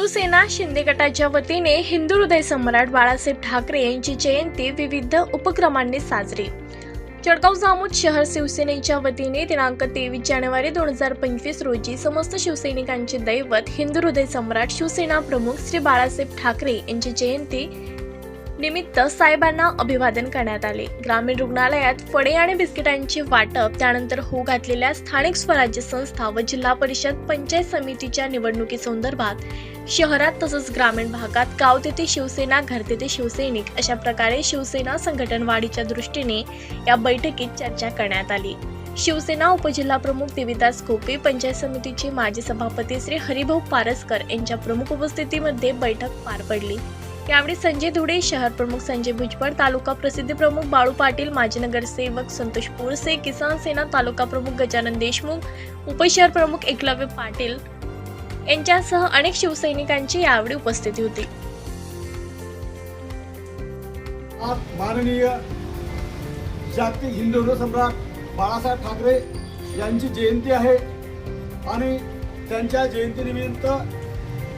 शिवसेना शिंदे गटाच्या वतीने हिंदू हृदय सम्राट बाळासाहेब ठाकरे यांची जयंती विविध उपक्रमांनी साजरी. जळगाव जामोद शहर शिवसेनेच्या वतीने दिनांक तेवीस जानेवारी दोन हजार पंचवीस रोजी समस्त शिवसैनिकांचे दैवत हिंदू हृदय सम्राट शिवसेना प्रमुख श्री बाळासाहेब ठाकरे यांची जयंती निमित्त साहेबांना अभिवादन करण्यात आले. ग्रामीण रुग्णालयात फळे आणि बिस्किटांचे वाटप त्यानंतर होऊ घातलेल्या स्थानिक स्वराज्य संस्था व जिल्हा परिषद पंचायत समितीच्या निवडणुकीसंदर्भात शहरात तसंच ग्रामीण भागात गाव तेथे शिवसेना घर तेथे शिवसैनिक अशा प्रकारे शिवसेना संघटन वाढीच्या दृष्टीने या बैठकीत चर्चा करण्यात आली. शिवसेना उपजिल्हा प्रमुख देविदास खोपे पंचायत समितीचे माजी सभापती श्री हरिभाऊ पारसकर यांच्या प्रमुख उपस्थितीमध्ये बैठक पार पडली. यावेळी संजय धुडे शहर प्रमुख संजय भुजबळ तालुका प्रसिद्धी प्रमुख बाळू पाटील माजी नगरसेवक संतोष पोरसे किसान सेना तालुका प्रमुख गजानन देशमुख उपशहर प्रमुख एकलव्य पाटील यांच्यासह अनेक शिवसैनिकांची यावेळी उपस्थिती होती. माननीय जागतिक हिंदू सम्राट बाळासाहेब ठाकरे यांची जयंती आहे आणि त्यांच्या जयंतीनिमित्त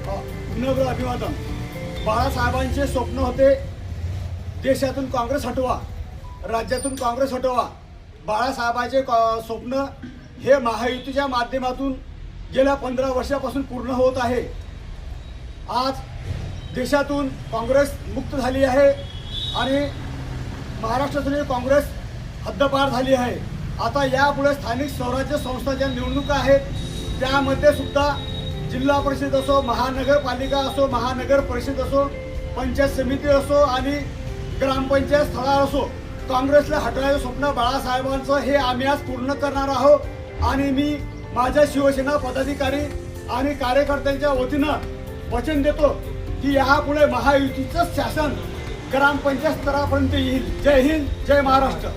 विनम्र अभिवादन. बाळासाहेबांचे स्वप्न होते. देशातून काँग्रेस हटवा राज्यातून काँग्रेस हटवा. बाळासाहेबांचे स्वप्न हे महायुतीच्या माध्यमातून गेल्या पंधरा वर्षापासून पूर्ण होत आहे. आज देशातून काँग्रेस मुक्त झाली आहे आणि महाराष्ट्रातून काँग्रेस हद्दपार झाली आहे. आता यापुढे स्थानिक स्वराज्य संस्थांच्या निवडणुका आहेत त्यामध्ये सुद्धा जिल्हा परिषद असो महानगरपालिका असो महानगर परिषद असो पंचायत समिती असो आणि ग्रामपंचायत स्थळावर असो काँग्रेसला हटवायचं स्वप्न बाळासाहेबांचं हे आम्ही आज पूर्ण करणार आहोत. आणि मी माझ्या शिवसेना पदाधिकारी आणि कार्यकर्त्यांच्या वतीनं वचन देतो की यापुढे महायुतीचं शासन ग्रामपंचायत स्तरापर्यंत येईल. जय हिंद जय महाराष्ट्र.